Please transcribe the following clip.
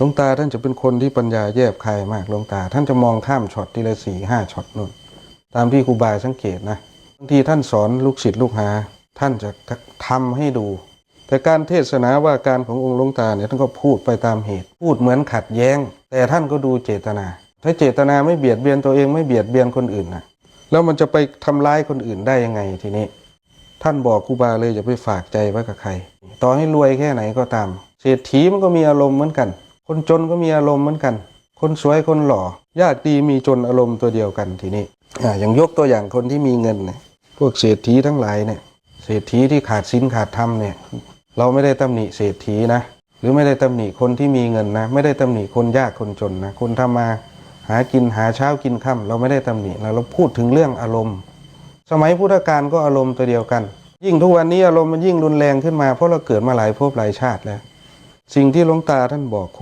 หลวงตาท่านจะเป็นคนที่ปัญญาแยบคายมากหลวงตา ท่านจะมองข้ามช็อตทีละสี่ห้าช็อตนู่น ตามที่ครูบาสังเกตนะบางทีท่านสอนลูกศิษย์ลูกหา ท่านจะทำให้ดู แต่การเทศนาว่าการขององค์หลวงตาเนี่ยท่านก็พูดไปตามเหตุ พูดเหมือนขัดแย้ง แต่ท่านก็ดูเจตนา ถ้าเจตนาไม่เบียดเบียนตัวเองไม่เบียดเบียนคนอื่นนะแล้วมันจะไปทำร้ายคนอื่นได้ยังไงทีนี้ ท่านบอกครูบาเลยอย่าไปฝากใจไว้กับใคร ต่อให้รวยแค่ไหนก็ตาม เศรษฐีมันก็มีอารมณ์เหมือนกัน คนจนก็มีอารมณ์เหมือนกัน คนสวยคนหล่อ ยากดีมีจนอารมณ์ตัวเดียวกันทีนี้อ่าอย่างยกตัวอย่างคนที่มีเงินเนี่ยพวกเศรษฐีทั้งหลายเนี่ยเศรษฐีที่ขาดสินขาดธรรมเนี่ยเราไม่ได้ตำหนิเศรษฐีนะหรือไม่ได้ตำหนิคนที่มีเงินนะ ไม่ได้ตำหนิคนยากคนจนนะคนทำมาหากินหาเช้ากินค่ำเราไม่ได้ตำหนินะเราพูดถึงเรื่องอารมณ์ สมัยพุทธกาลก็อารมณ์ตัวเดียวกัน ยิ่งทุกวันนี้อารมณ์มันยิ่งรุนแรงขึ้นมาเพราะเราเกิดมาหลายภพหลายชาติแล้ว สิ่งที่หลวงตาท่านบอกครู